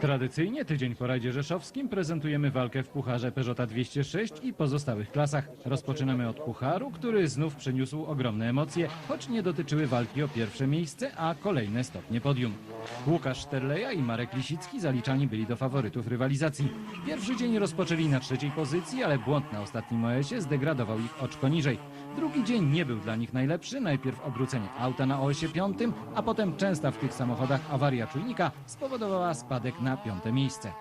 Tradycyjnie tydzień po rajdzie rzeszowskim prezentujemy walkę w Pucharze Peugeota 206 i pozostałych klasach. Rozpoczynamy od Pucharu, który znów przyniósł ogromne emocje, choć nie dotyczyły walki o pierwsze miejsce, a kolejne stopnie podium. Łukasz Szterleja i Marek Lisicki zaliczani byli do faworytów rywalizacji. Pierwszy dzień rozpoczęli na trzeciej pozycji, ale błąd na ostatnim OS-ie zdegradował ich oczko niżej. Drugi dzień nie był dla nich najlepszy. Najpierw obrócenie auta na OS-ie piątym, a potem częsta w tych samochodach awaria czujnika spowodowała spadek na piąte miejsce.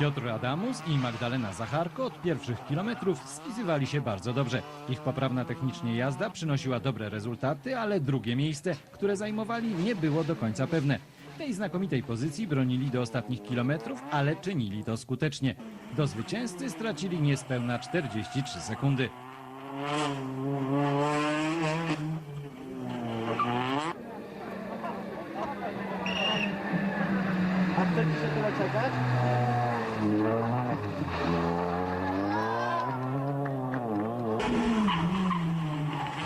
Piotr Adamus i Magdalena Zacharko od pierwszych kilometrów spisywali się bardzo dobrze. Ich poprawna technicznie jazda przynosiła dobre rezultaty, ale drugie miejsce, które zajmowali, nie było do końca pewne. Tej znakomitej pozycji bronili do ostatnich kilometrów, ale czynili to skutecznie. Do zwycięzcy stracili niespełna 43 sekundy.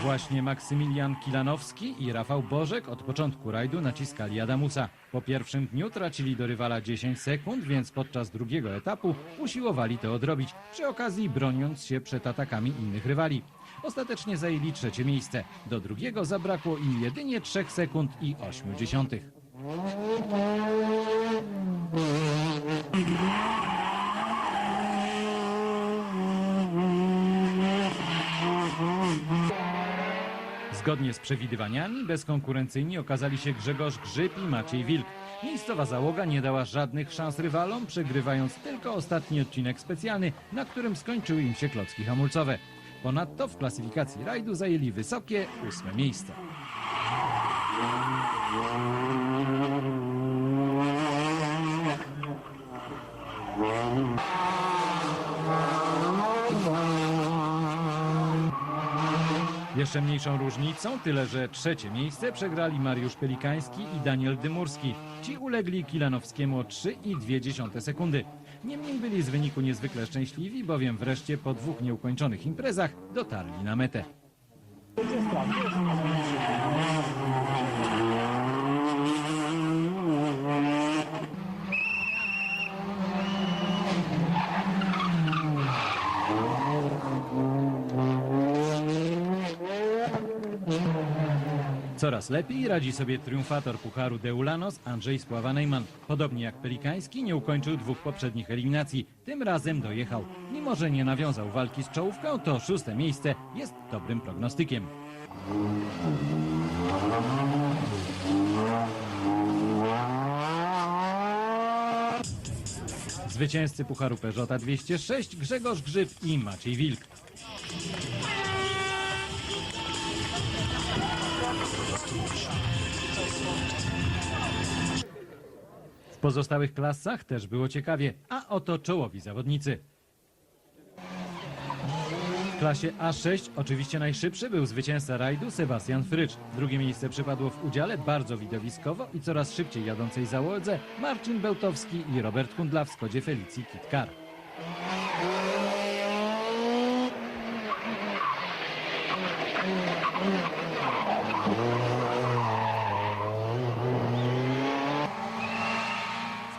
Właśnie Maksymilian Kilanowski i Rafał Bożek od początku rajdu naciskali Adamusa. Po pierwszym dniu tracili do rywala 10 sekund, więc podczas drugiego etapu usiłowali to odrobić, przy okazji broniąc się przed atakami innych rywali. Ostatecznie zajęli trzecie miejsce. Do drugiego zabrakło im jedynie 3 sekund i 8 dziesiątych. Zgodnie z przewidywaniami bezkonkurencyjni okazali się Grzegorz Grzyb i Maciej Wilk. Miejscowa załoga nie dała żadnych szans rywalom, przegrywając tylko ostatni odcinek specjalny, na którym skończyły im się klocki hamulcowe. Ponadto w klasyfikacji rajdu zajęli wysokie ósme miejsce. Jeszcze mniejszą różnicą, tyle że trzecie miejsce przegrali Mariusz Pelikański i Daniel Dymurski. Ci ulegli Kilanowskiemu o 3,2 sekundy. Niemniej byli z wyniku niezwykle szczęśliwi, bowiem wreszcie po dwóch nieukończonych imprezach dotarli na metę. Coraz lepiej radzi sobie triumfator Pucharu Deulanos Andrzej Spława-Nejman. Podobnie jak Pelikański nie ukończył dwóch poprzednich eliminacji. Tym razem dojechał. Mimo, że nie nawiązał walki z czołówką, to szóste miejsce jest dobrym prognostykiem. Zwycięzcy Pucharu Peugeota 206 Grzegorz Grzyb i Maciej Wilk. Pozostałych klasach też było ciekawie, a oto czołowi zawodnicy. W klasie A6 oczywiście najszybszy był zwycięzca rajdu Sebastian Frycz. Drugie miejsce przypadło w udziale bardzo widowiskowo i coraz szybciej jadącej załodze Marcin Bełtowski i Robert Kundla w Skodzie Felicji Kitkar.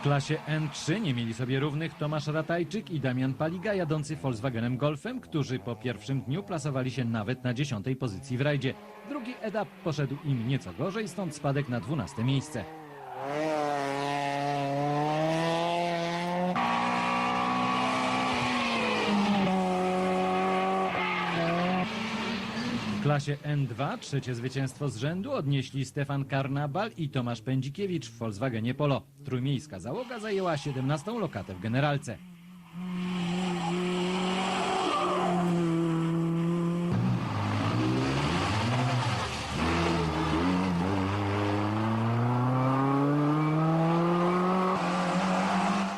Klasie N3 nie mieli sobie równych Tomasz Ratajczyk i Damian Paliga jadący Volkswagenem Golfem, którzy po pierwszym dniu plasowali się nawet na dziesiątej pozycji w rajdzie. Drugi etap poszedł im nieco gorzej, stąd spadek na dwunaste miejsce. Klasie N2 trzecie zwycięstwo z rzędu odnieśli Stefan Karnabal i Tomasz Pędzikiewicz w Volkswagenie Polo. Trójmiejska załoga zajęła 17 lokatę w generalce.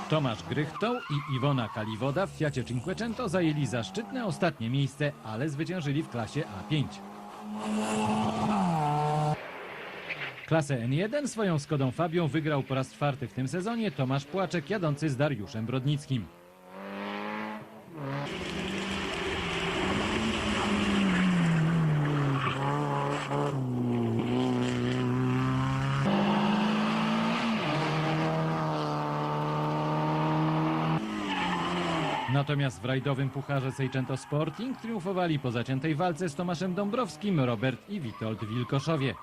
Tomasz Grychtą i Iwona Kaliwoda w Fiacie Cinquecento zajęli zaszczytne ostatnie miejsce, ale zwyciężyli w klasie A5. Klasę N1 swoją Skodą Fabią wygrał po raz czwarty w tym sezonie Tomasz Płaczek jadący z Dariuszem Brodnickim. Natomiast w rajdowym pucharze Seicento Sporting triumfowali po zaciętej walce z Tomaszem Dąbrowskim Robert i Witold Wilkoszowie.